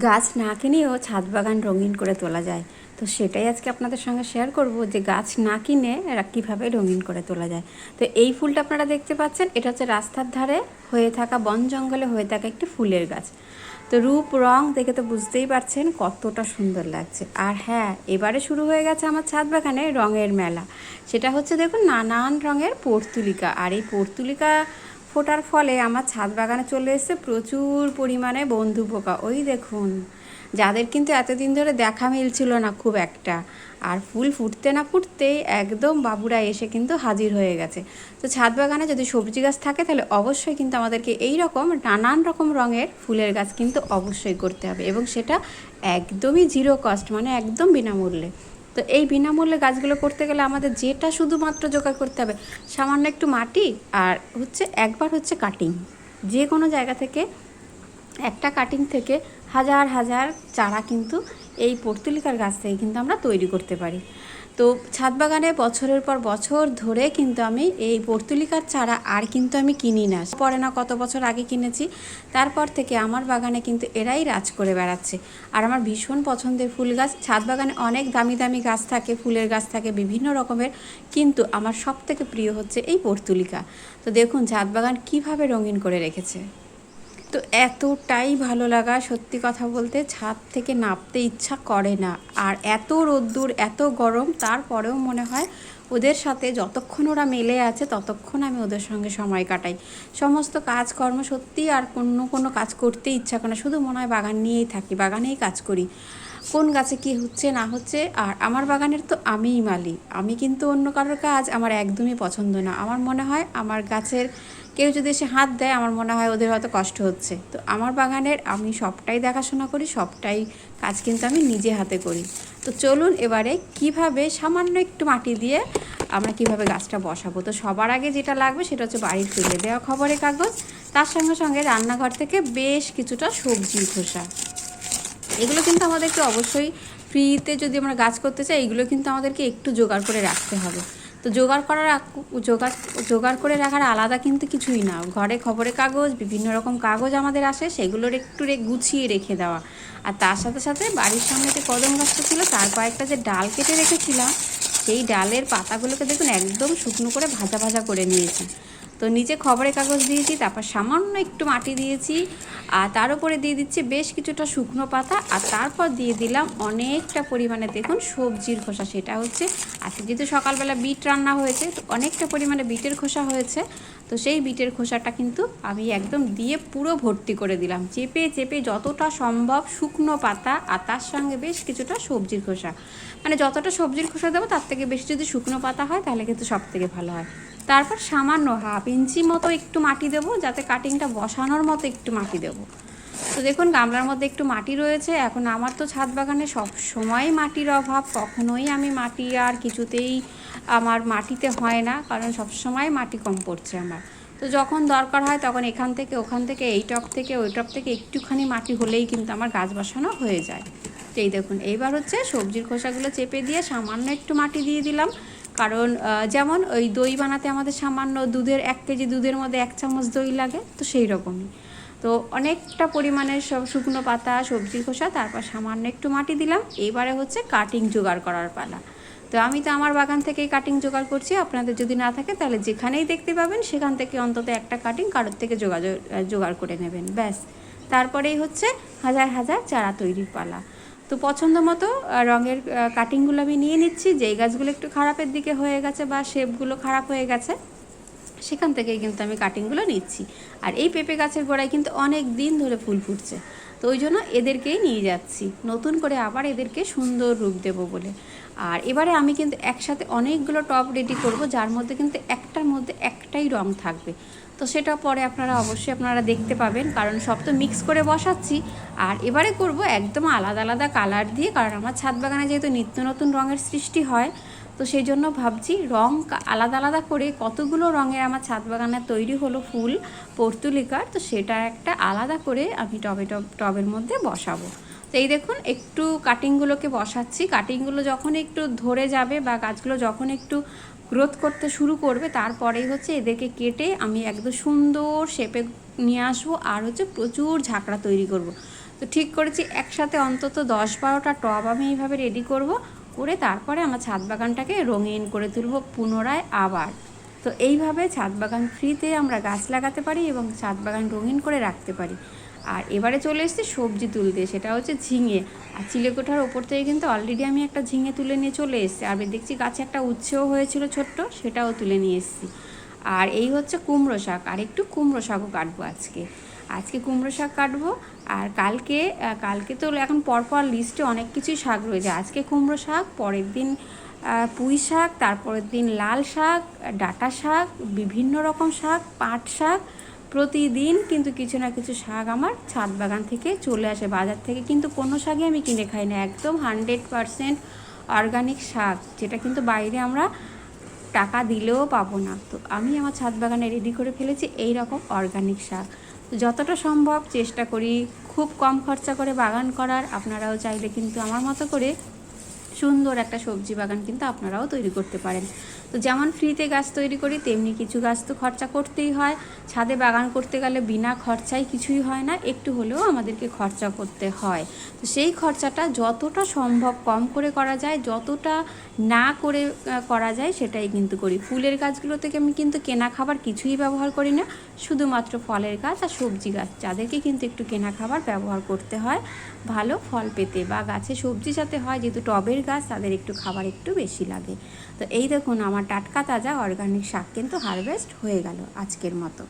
গাছ না কিনেও ছাদ বাগান রঙিন করে তোলা যায়। তো সেটাই আজকে আপনাদের সঙ্গে শেয়ার করব যে গাছ না কিনে এরা কীভাবে রঙিন করে তোলা যায়। তো এই ফুলটা আপনারা দেখতে পাচ্ছেন, এটা হচ্ছে রাস্তার ধারে হয়ে থাকা বন জঙ্গলে হয়ে থাকা একটি ফুলের গাছ। তো রূপ, রং দেখে তো বুঝতেই পারছেন কতটা সুন্দর লাগছে। আর হ্যাঁ এবারে শুরু হয়ে গেছে আমার ছাদ বাগানে রঙের মেলা। সেটা হচ্ছে দেখুন নানান রঙের পর্তুলিকা। আর এই পর্তুলিকা ফোটার ফলে আমার ছাদ বাগানে চলে এসেছে প্রচুর পরিমাণে বন্ধু পোকা। ওই দেখুন, যাদের কিন্তু এতদিন ধরে দেখা মিলছিল না খুব একটা। আর ফুল ফুটতে না ফুটতেই একদম বাবুরা এসে কিন্তু হাজির হয়ে গেছে। তো ছাদ বাগানে যদি সবজি গাছ থাকে তাহলে অবশ্যই কিন্তু আমাদেরকে এই রকম নানান রকম রঙের ফুলের গাছ কিন্তু অবশ্যই করতে হবে। এবং সেটা একদমই জিরো কস্ট মানে একদম বিনামূল্যে। তো এই বিনামূল্যে গাছগুলো করতে গেলে আমাদের যেটা শুধুমাত্র জোগাড় করতে হবে, সামান্য একটু মাটি আর হচ্ছে একবার হচ্ছে কাটিং যে কোনো জায়গা থেকে, একটা কাটিং থেকে হাজার হাজার চারা কিন্তু এই পর্তুলিকার গাছ থেকে কিন্তু আমরা তৈরি করতে পারি। তো ছাদ বাগানে বছরের পর বছর ধরে কিন্তু আমি এই পর্তুলিকার চারা আর কিন্তু আমি কিনি না। পরে না কত বছর আগে কিনেছি, তারপর থেকে আমার বাগানে কিন্তু এরাই রাজ করে বেড়াচ্ছে। আর আমার ভীষণ পছন্দের ফুল গাছ, ছাদ বাগানে অনেক দামি দামি গাছ থাকে, ফুলের গাছ থাকে, বিভিন্ন রকমের, কিন্তু আমার সব থেকে প্রিয় হচ্ছে এই পর্তুলিকা। তো দেখুন, ছাদ বাগান কীভাবে রঙিন করে রেখেছে। তো এতটাই ভালো লাগা সত্যি কথা বলতে ছাদ থেকে নামতে ইচ্ছা করে না। আর এত রোদ্দুর, এত গরম, তারপরেও মনে হয় ওদের সাথে যতক্ষণ ওরা মেলে আছে ততক্ষণ আমি ওদের সঙ্গে সময় কাটাই। সমস্ত কাজকর্ম সত্যি আর অন্য কোনো কাজ করতে ইচ্ছা করে না। শুধু মনে হয় বাগান নিয়েই থাকি, বাগানেই কাজ করি। কোন গাছে কি হচ্ছে, না হচ্ছে, আর আমার বাগানের তো আমিই মালি আমি কিন্তু অন্য কারোর কাজ আমার একদমই পছন্দ না। আমার মনে হয় আমার গাছের কেউ যদি এসে হাত দেয়, আমার মনে হয় ওদের হয়তো কষ্ট হচ্ছে। তো আমার বাগানের আমি সবটাই দেখাশোনা করি, সবটাই কাজ কিন্তু আমি নিজে হাতে করি। তো চলুন এবারে কীভাবে সামান্য একটু মাটি দিয়ে আমরা কীভাবে গাছটা বসাবো? তো সবার আগে যেটা লাগবে সেটা হচ্ছে বাড়ির ফেলে দেওয়া খবরের কাগজ। তার সঙ্গে সঙ্গে রান্নাঘর থেকে বেশ কিছুটা সবজি খোসা। এগুলো কিন্তু আমাদেরকে অবশ্যই ফ্রিতে যদি আমরা গাছ করতে চাই, এগুলো কিন্তু আমাদেরকে একটু জোগাড় করে রাখতে হবে। তো জোগাড় করার জোগাড় জোগাড় করে রাখার আলাদা কিন্তু কিছুই না। ঘরে খবরের কাগজ, বিভিন্ন রকম কাগজ আমাদের আসে, সেগুলোর একটু রে, গুছিয়ে রেখে দেওয়া। আর তার সাথে সাথে বাড়ির সামনে যে কদম গাছটা ছিল, তার কয়েকটা যে ডাল কেটে রেখেছিলাম, সেই ডালের পাতাগুলোকে দেখুন একদম শুকনো করে ভাজা ভাজা করে নিয়েছি। তো নিচে খবরের কাগজ দিয়েছি, তারপর সামান্য একটু মাটি দিয়েছি, আর তার উপরে দিয়ে দিচ্ছি বেশ কিছুটা শুকনো পাতা, আর তারপর দিয়ে দিলাম অনেকটা পরিমাণে দেখুন সবজির খোসা, সেটা হচ্ছে আজকে যেহেতু সকালবেলা বিট রান্না হয়েছে, তো অনেকটা পরিমাণে বিটের খোসা হয়েছে, তো সেই বিটের খোসাটা কিন্তু আমি একদম দিয়ে পুরো ভর্তি করে দিলাম, চেপে চেপে যতটা সম্ভব শুকনো পাতা, আর তার সঙ্গে বেশ কিছুটা সবজির খোসা মানে যতটা সবজির খোসা দেবো তার থেকে বেশি যদি শুকনো পাতা হয় তাহলে কিন্তু সব থেকে ভালো হয়। তারপর সামান্য হাফ ইঞ্চি মতো একটু মাটি দেবো, যাতে কাটিংটা বসানোর মতো একটু মাটি দেবো। তো দেখুন, গামলার মধ্যে একটু মাটি রয়েছে। এখন আমার তো ছাদ বাগানে সব সময় মাটির অভাব। কখনোই আমি মাটি আর কিছুতেই আমার মাটিতে হয় না, কারণ সব সময় মাটি কম পড়ছে আমার। তো যখন দরকার হয় তখন এখান থেকে, ওখান থেকে, এই টপ থেকে, ওই টপ থেকে একটুখানি মাটি হলেই কিন্তু আমার গাছ বসানো হয়ে যায়। তো এই দেখুন, এইবার হচ্ছে সবজির খোসাগুলো চেপে দিয়ে সামান্য একটু মাটি দিয়ে দিলাম। কারণ যেমন ওই দই বানাতে আমাদের সামান্য দুধের, এক কেজি দুধের মধ্যে এক চামচ দই লাগে, তো সেই রকমই। তো অনেকটা পরিমাণের সব শুকনো পাতা, সবজির খোসা, তারপর সামান্য একটু মাটি দিলাম। এবারে হচ্ছে কাটিং জোগাড় করার পালা। তো আমি তো আমার বাগান থেকেই কাটিং জোগাড় করছি। আপনাদের যদি না থাকে, তাহলে যেখানেই দেখতে পাবেন, সেখান থেকে অন্তত একটা কাটিং কারোর থেকে যোগাযোগ জোগাড় করে নেবেন। ব্যাস। তারপরেই হচ্ছে হাজার হাজার চারা তৈরির পালা। তো পছন্দ মতো রঙের কাটিংগুলো আমি নিয়ে নিচ্ছি, যেই গাছগুলো একটু খারাপের দিকে হয়ে গেছে বা শেপগুলো খারাপ হয়ে গেছে, সেখান থেকেই কিন্তু আমি কাটিংগুলো নিচ্ছি। আর এই পেঁপে গাছের গোড়ায় কিন্তু অনেক দিন ধরে ফুল ফুটছে, তো ওই জন্য এদেরকেই নিয়ে যাচ্ছি। নতুন করে আবার এদেরকে সুন্দর রূপ দেব বলে। আর এবারে আমি কিন্তু একসাথে অনেকগুলো টপ রেডি করব, যার মধ্যে কিন্তু একটার মধ্যে একটাই রং থাকবে। তো সেটা পরে আপনারা অবশ্যই আপনারা দেখতে পাবেন, কারণ সব তো মিক্স করে বসাচ্ছি। আর এবারে করব একদম আলাদা আলাদা কালার দিয়ে, কারণ আমার ছাদ বাগানে যেহেতু নিত্য নতুন রঙের সৃষ্টি হয়, তো সেই জন্য ভাবছি রং আলাদা আলাদা করে কতগুলো রঙের আমার ছাদ বাগানে তৈরি হলো ফুল, পর্তুলিকার, তো সেটা একটা আলাদা করে আমি টবে টব টবের মধ্যে বসাবো। তো এই দেখুন, একটু কাটিংগুলোকে বসাচ্ছি। কাটিংগুলো যখন একটু ধরে যাবে বা গাছগুলো যখন একটু গ্রোথ করতে শুরু করবে, তারপরেই হচ্ছে এদেরকে কেটে আমি একদম সুন্দর শেপে নিয়ে আসব আর হচ্ছে প্রচুর ঝাঁকড়া তৈরি করব। তো ঠিক করেছি, একসাথে অন্তত দশ বারোটা টব আমি এইভাবে রেডি করব, করে তারপরে আমার ছাদ বাগানটাকে রঙিন করে তুলব পুনরায় আবার। তো এইভাবে ছাদ বাগান ফ্রিতে আমরা গাছ লাগাতে পারি এবং ছাদ বাগান রঙিন করে রাখতে পারি। আর এবারে চলে এসেছি সবজি তুলতে, সেটা হচ্ছে ঝিঙে। আর চিলেকোঠার ওপর থেকে কিন্তু অলরেডি আমি একটা ঝিঙে তুলে নিয়ে চলে এসেছি। আর দেখছি গাছে একটা উচ্ছেও হয়েছিল ছোট্ট, সেটাও তুলে নিয়ে এসেছি। আর এই হচ্ছে কুমড়ো শাক, আর একটু কুমড়ো শাকও কাটবো আজকে। আজকে কুমড়ো শাক কাটবো, আর কালকে কালকে তো এখন পরপর লিস্টে অনেক কিছুই শাক রয়েছে। আজকে কুমড়ো শাক, পরের দিন পুঁই শাক, তারপরের দিন লাল শাক, ডাটা শাক, বিভিন্ন রকম শাক, পাট শাক প্রতিদিন কিন্তু কিছু না কিছু শাক আমার ছাদ বাগান থেকে চলে আসে, বাজার থেকে। কিন্তু কোনো শাকই আমি কিনে খাই না, একদম হান্ড্রেড পারসেন্ট অর্গানিক শাক, যেটা কিন্তু বাইরে আমরা টাকা দিলেও পাবো না। তো আমি আমার ছাদ বাগানে রেডি করে ফেলেছি এই রকম অর্গানিক শাক। যতটা সম্ভব চেষ্টা করি, খুব কম খরচা করে বাগান করার, আপনারাও চাইলে কিন্তু আমার মতো করে সুন্দর একটা সবজি বাগান কিন্তু আপনারাও তৈরি করতে পারেন। তো যেমন ফ্রিতে গাছ তৈরি করি, তেমনি কিছু গাছ তো খরচা করতেই হয়। ছাদে বাগান করতে গেলে বিনা খরচায় কিছুই হয় না, একটু হলেও আমাদেরকে খরচা করতে হয়। তো সেই খরচাটা যতটা সম্ভব কম করে করা যায়, যতটা না করে করা যায় সেটাই কিন্তু করি। ফুলের গাছগুলো থেকে আমি কিন্তু কেনা খাবার কিছুই ব্যবহার করি না, শুধুমাত্র ফলের গাছ আর সবজি গাছ, যাদেরকে কিন্তু একটু কেনা খাবার ব্যবহার করতে হয়। ভালো ফল পেতে বা গাছে সবজি যাতে হয়, যেহেতু টবের গাছ, তাদের একটু খাবার একটু বেশি লাগে। তো এই দেখুন, আমার টাটকা তাজা অর্গানিক শাক কিন্তু হারভেস্ট হয়ে গেল আজকের মতো।